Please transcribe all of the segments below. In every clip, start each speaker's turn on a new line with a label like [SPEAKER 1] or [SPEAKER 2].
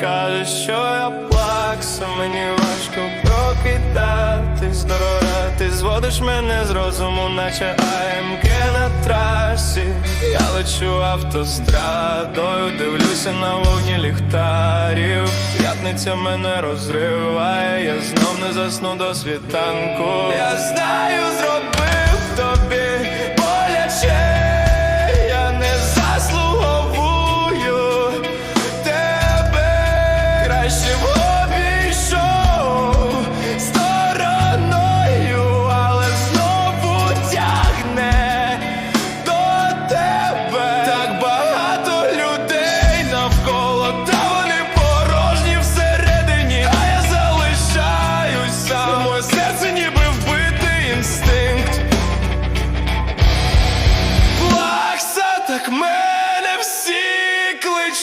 [SPEAKER 1] каже, що я плакса, мені важко прокидатись дорога, ти зводиш мене з розуму, наче АМК на трасі. Я лечу автострадою, дивлюся на вогні ліхтарів. П'ятниця мене розриває, я знов не засну до світанку. Я знаю, зробив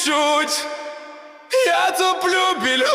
[SPEAKER 1] кличуть. Я топлю біль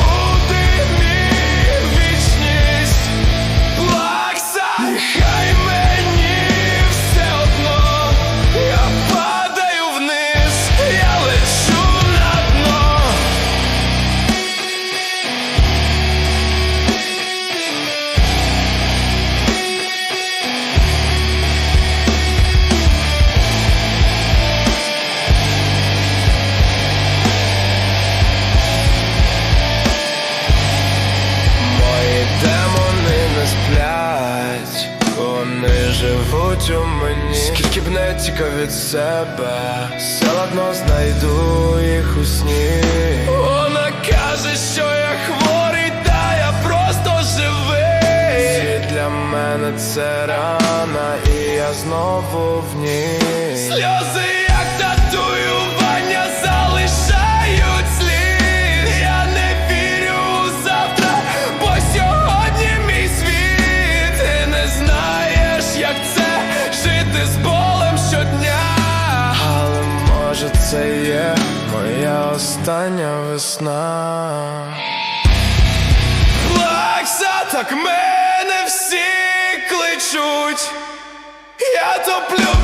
[SPEAKER 1] у мені. Скільки б не тікав від себе, все одно знайду їх у сні. Вона каже, що я хворий, та я просто живий. Світ для мене це рана, і я знову в ній. Це є моя остання весна. Плакса, так мене всі кличуть. Я топлю